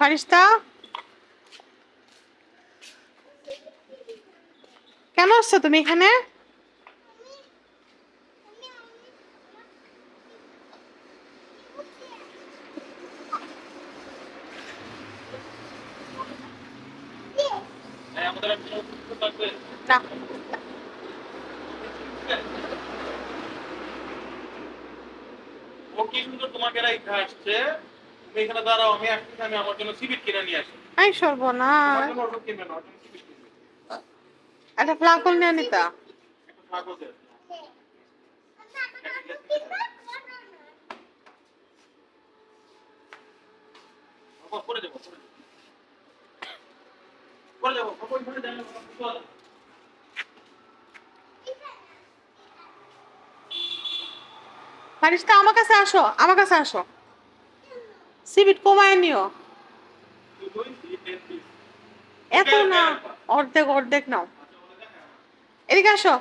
ফারিস্তা? কেন আসছো তুমি এখানে? না। ও কি সুন্দর তোমাকে আসছে? তুমি এখানে দাঁড়াও আমি আসছি আমি আমার জন্য সিবিট কিনে নিয়ে আসি। আই সর্বনা তোমার জন্য ওষুধ কিনবে না ওর জন্য সিবিট কিনবে একটা ফ্লাকল নিয়ে নিতা। পরে যাব পরে যাব। পরে যাব। ফারিস্তা আমার কাছে আসো আমার কাছে আসো। সিবিট কমায় নিও। এত না, অর্ধেক অর্ধেক নাও। এদিকে আসো।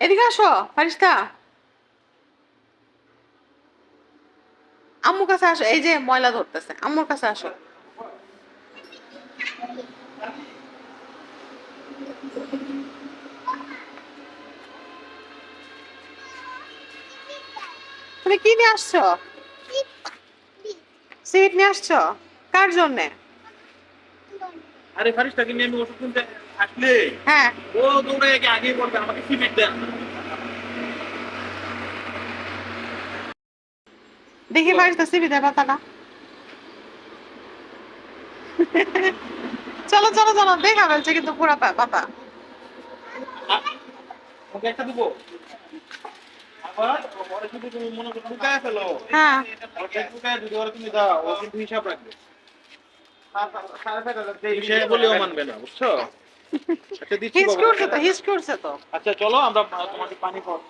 এদিকে আসো, ফারিস্তা। আম্মুর কাছে আসো, এই যে ময়লা ধরতেছে, আম্মুর কাছে আসো। তুমি কি নিয়ে আসছো? সিট নিয়ে আসছো? কার জন্যে? আরে ফারিস্তাকে নিয়ে আমি ওষুধ কিনতে আসলে। হ্যাঁ। ও দৌড়ে গিয়ে আগে বলবে আমাকে সিবিট দেন দেখি পারিস তো সিবি দেয় পাতাটা চলো চলো চলো দেখা ফেলছে কিন্তু পুরা পাতা ওকে একটা দেবো? হ্যাঁ। মানবে না বুঝছ আচ্ছা চলো আমরা তোমাকে পানি খাওয়া।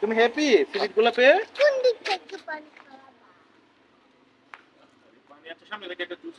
তুমি হ্যাপি সিরিটগুলো পেয়ে কোন দিক থেকে পানি খাওয়াবা পানি আছে সামনে থেকে একটা জুস